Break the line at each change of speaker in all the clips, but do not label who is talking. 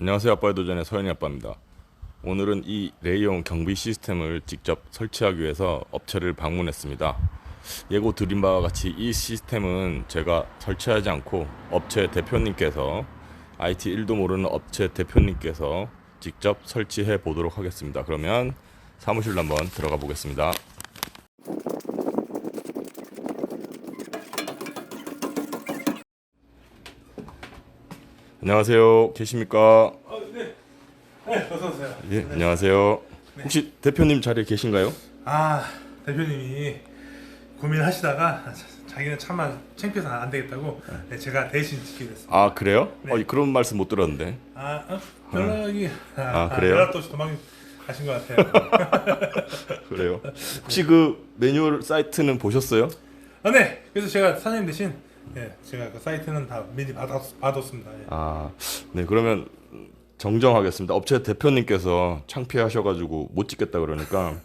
안녕하세요. 아빠의 도전의 서현이 아빠입니다. 오늘은 이 레이온 경비 시스템을 직접 설치하기 위해서 업체를 방문했습니다. 예고 드린 바와 같이 이 시스템은 제가 설치하지 않고 업체 대표님께서 IT 1도 모르는 업체 대표님께서 직접 설치해 보도록 하겠습니다. 그러면 사무실로 한번 들어가 보겠습니다 안녕하세요 계십니까?
어, 네. 네, 어서 오세요.
예, 안녕하세요. 혹시 대표님 자리에 계신가요?
아, 대표님이 고민하시다가 자- 자기는 참만 창피해서 안 되겠다고 네, 제가 대신 지키게 됐습니다.
아 그래요?
네.
어, 그런 말씀 못 들었는데.
아, 어? 연락이
아, 그래요?
연락도 없이 도망 가신 것 같아요.
그래요. 혹시 그 매뉴얼 사이트는 보셨어요?
아, 네. 그래서 제가 사장님 대신 네, 제가 그 사이트는 다 미리 받았, 받았습니다. 예.
아, 네 그러면 정정하겠습니다. 업체 대표님께서 창피하셔가지고 못 찍겠다 그러니까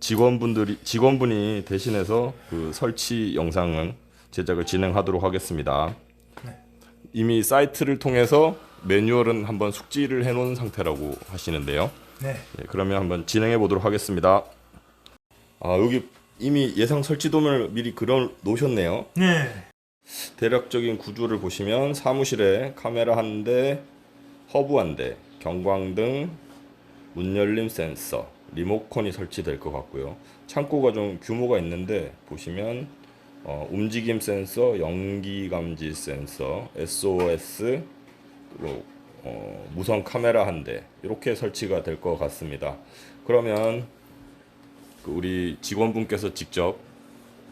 직원분들이 직원분이 대신해서 그 설치 영상은 제작을 진행하도록 하겠습니다.
네.
이미 사이트를 통해서 매뉴얼은 한번 숙지를 해놓은 상태라고 하시는데요.
네.
예, 그러면 한번 진행해 보도록 하겠습니다. 아 여기 이미 예상 설치 도면을 미리 그려 놓으셨네요.
네.
대략적인 구조를 보시면 사무실에 카메라 한 대, 허브 한 대, 경광등, 문 열림 센서, 리모컨이 설치될 것 같고요. 창고가 좀 규모가 있는데 보시면 어, 움직임 센서, 연기 감지 센서, SOS, 그리고 어, 무선 카메라 한 대 이렇게 설치가 될 것 같습니다. 그러면 그 우리 직원분께서 직접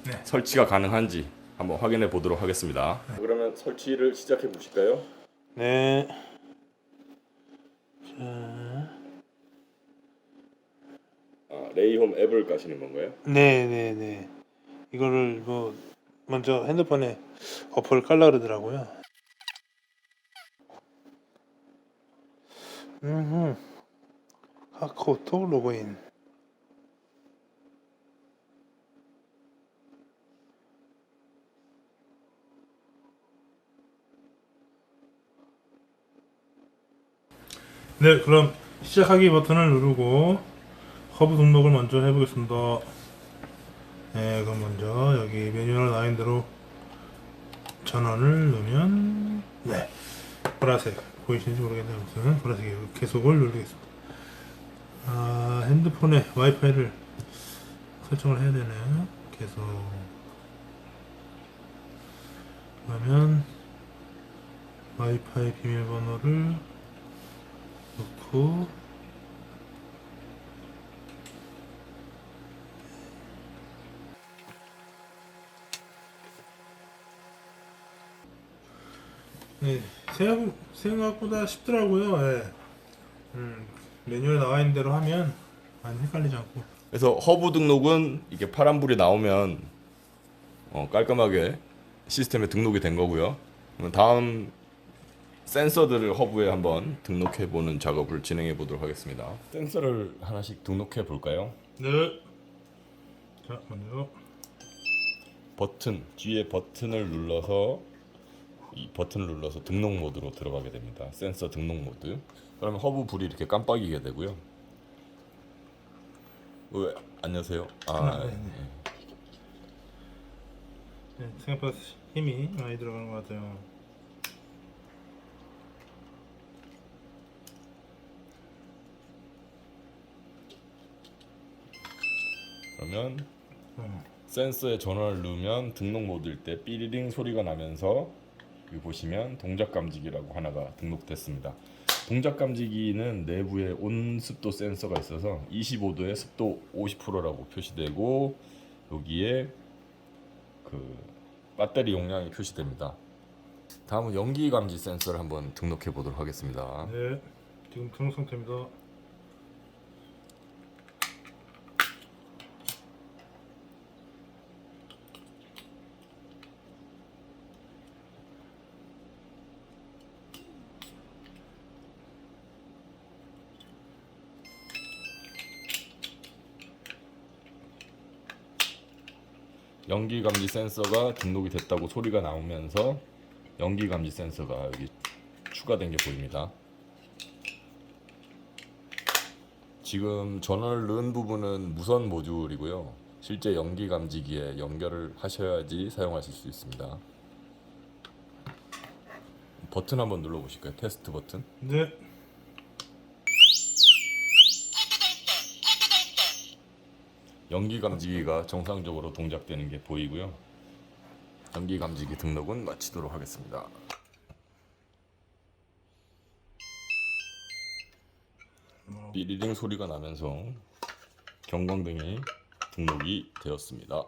네.
설치가 가능한지 한번 확인해 보도록 하겠습니다. 그러면 설치를 시작해 보실까요?
네. 자.
아, 레이홈 앱을 까시는 건가요?
네, 네, 네. 이거를 뭐 먼저 핸드폰에 어플을 깔라 그러더라고요. 음, 카카오톡 로그인. 네, 그럼 시작하기 버튼을 누르고 허브 등록을 먼저 해보겠습니다. 네, 그럼 먼저 여기 메뉴로 나인 대로 전원을 넣으면 네 보라색 보이시는지 모르겠네요. 보라색이 계속을 누르겠습니다. 아 핸드폰에 와이파이를 설정을 해야 되네요. 계속 그러면 와이파이 비밀번호를 넣고 네, 생각, 생각보다 쉽더라고요. 예. 음, 메뉴에 나와 있는 대로 하면 많이 헷갈리지 않고.
그래서 허브 등록은 이게 파란불이 나오면 어, 깔끔하게 시스템에 등록이 된 거고요. 다음 센서들을 허브에 한번 등록해 보는 작업을 진행해 보도록 하겠습니다. 센서를 하나씩 등록해 볼까요?
네. 자, 먼저.
버튼 뒤에 버튼을 눌러서 이 버튼을 눌러서 등록 모드로 들어가게 됩니다. 센서 등록 모드. 그러면 허브 불이 이렇게 깜빡이게 되고요. 왜 안녕하세요. 아,
아, 네, 네, 생각보다 힘이 많이 들어가는 것 같아요.
그러면
음.
센서에 전원을 누르면 등록 모드일 때 삐리링 소리가 나면서 여기 보시면 동작 감지기라고 하나가 등록됐습니다. 동작 감지기는 내부에 온습도 센서가 있어서 25도에 습도 50%라고 표시되고 여기에 그 배터리 용량이 표시됩니다. 다음은 연기 감지 센서를 한번 등록해 보도록 하겠습니다.
네. 지금 등록 상태입니다.
연기 감지 센서가 등록이 됐다고 소리가 나오면서 연기 감지 센서가 여기 추가된 게 보입니다. 지금 전원을 넣은 부분은 무선 모듈이고요. 실제 연기 감지기에 연결을 하셔야지 사용하실 수 있습니다. 버튼 한번 눌러 보실까요? 테스트 버튼.
네.
연기 감지기가 정상적으로 동작되는 게 보이고요. 연기 감지기 등록은 마치도록 하겠습니다. 삐리링 소리가 나면서 경광등이 등록이 되었습니다.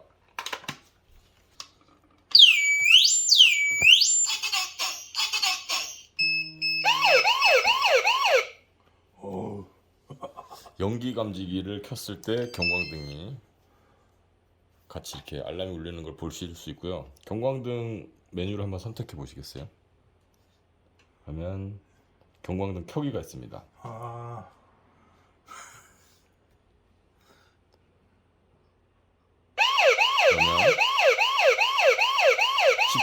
연기 감지기를 켰을 때 경광등이 같이 이렇게 알람이 울리는 걸 보실 수 있고요. 경광등 메뉴를 한번 선택해 보시겠어요? 하면 경광등 켜기가 있습니다.
아.
그러면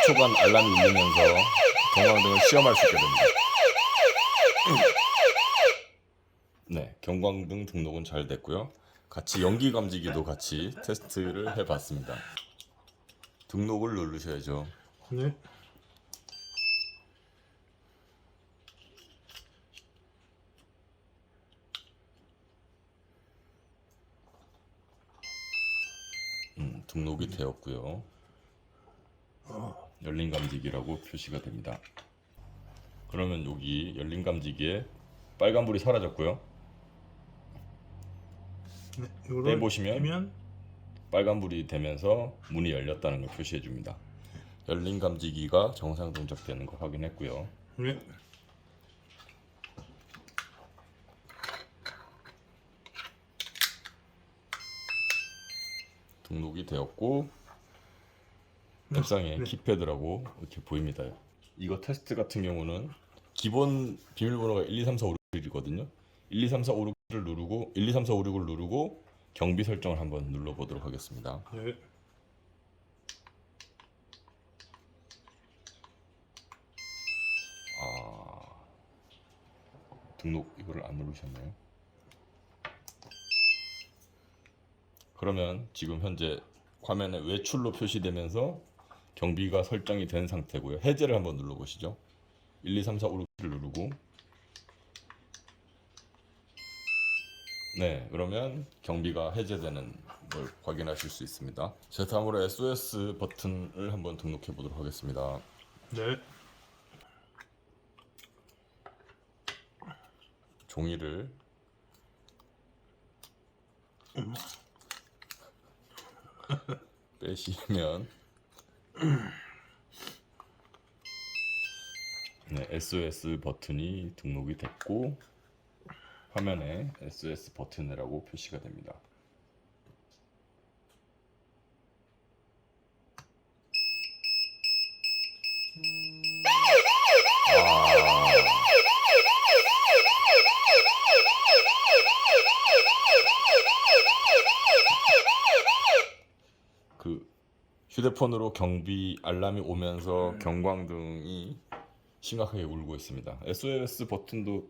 10초간 알람이 울리면서 경광등을 시험할 수 있게 됩니다. 네, 경광등 등록은 잘 됐고요. 같이 연기 감지기도 같이 테스트를 해봤습니다. 등록을 누르셔야죠.
네.
음, 등록이 되었고요. 열린 감지기라고 표시가 됩니다. 그러면 여기 열린 감지기에 빨간불이 사라졌고요.
네.
빼보시면
빼면
빨간불이 되면서 문이 열렸다는 걸 표시해 줍니다. 열린 감지기가 정상 동작되는 걸 확인했고요.
네.
등록이 되었고 앱상에
네.
키패드라고 이렇게 보입니다. 이거 테스트 같은 경우는 기본 비밀번호가 1, 2, 3, 4, 5, 6이거든요. 1, 2, 3, 4, 5, 6을 누르고 1, 2, 3, 4, 5, 6을 누르고 경비 설정을 한번 눌러 보도록 하겠습니다.
네.
아 등록 이거를 안 누르셨나요? 그러면 지금 현재 화면에 외출로 표시되면서 경비가 설정이 된 상태고요. 해제를 한번 눌러 보시죠. 1, 2, 3, 4, 5, 6을 누르고 네, 그러면 경비가 해제되는 걸 확인하실 수 있습니다. 자, 다음으로 SOS 버튼을 한번 등록해 보도록 하겠습니다.
네.
종이를 빼시면 네, SOS 버튼이 등록이 됐고 화면에 SOS 버튼이라고 표시가 됩니다. 아, 그 휴대폰으로 경비 알람이 오면서 경광등이 심각하게 울고 있습니다. SOS 버튼도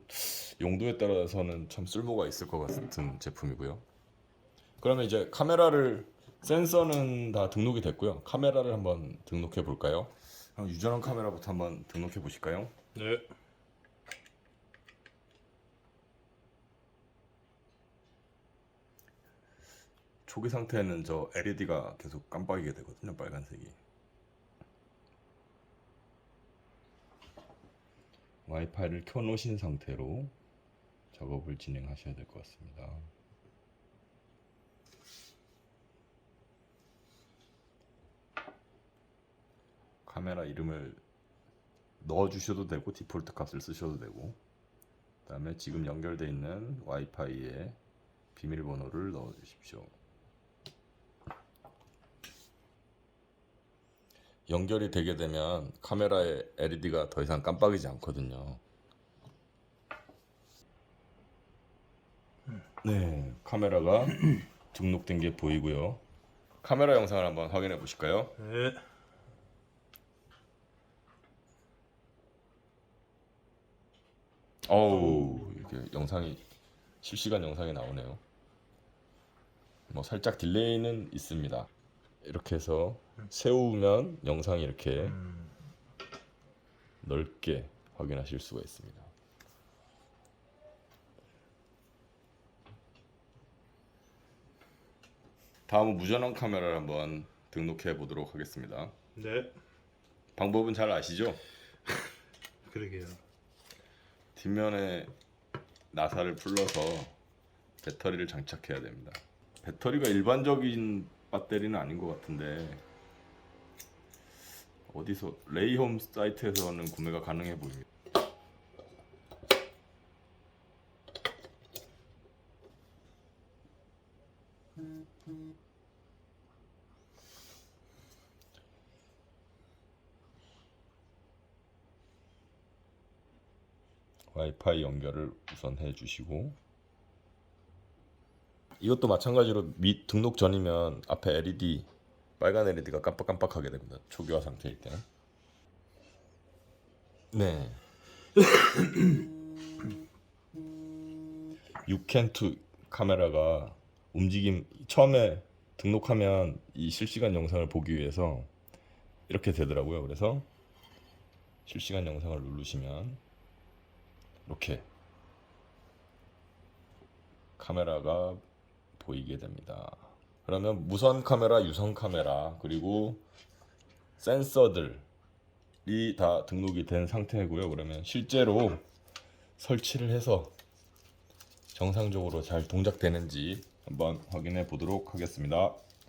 용도에 따라서는 참 쓸모가 있을 것 같은 제품이고요. 그러면 이제 카메라를 센서는 다 등록이 됐고요. 카메라를 한번 등록해 볼까요? 그럼 유전원 카메라부터 한번 등록해 보실까요?
네.
초기 상태는 저 LED가 계속 깜빡이게 되거든요. 빨간색이. 와이파이를 켜놓으신 상태로 작업을 진행하셔야 될 것 같습니다. 카메라 이름을 넣어주셔도 되고 디폴트 값을 쓰셔도 되고 그 다음에 지금 연결되어 있는 와이파이에 비밀번호를 넣어 주십시오. 연결이 되게 되면 카메라의 LED가 더 이상 깜빡이지 않거든요. 네, 카메라가 등록된 게 보이고요. 카메라 영상을 한번 확인해 보실까요?
네.
어우, 이렇게 영상이 실시간 영상이 나오네요. 뭐 살짝 딜레이는 있습니다. 이렇게 해서 세우면 영상이 이렇게
음,
넓게 확인하실 수가 있습니다. 다음은 무전원 카메라를 한번 등록해 보도록 하겠습니다.
네,
방법은 잘 아시죠?
그러게요.
뒷면에 나사를 풀러서 배터리를 장착해야 됩니다. 배터리가 일반적인 배터리는 아닌 것 같은데 어디서 레이홈 사이트에서는 구매가 가능해 보입니다. 와이파이 연결을 우선 해주시고 이것도 마찬가지로 미, 등록 전이면 앞에 LED 빨간 LED가 깜빡깜빡하게 됩니다. 초기화 상태일 때는. 네. 6캔2 카메라가 움직임 처음에 등록하면 이 실시간 영상을 보기 위해서 이렇게 되더라고요. 그래서 실시간 영상을 누르시면 이렇게 카메라가 보이게 됩니다. 그러면 무선 카메라, 유선 카메라 그리고 센서들이 다 등록이 된 상태고요. 그러면 실제로 설치를 해서 정상적으로 잘 동작되는지 한번 확인해 보도록 하겠습니다.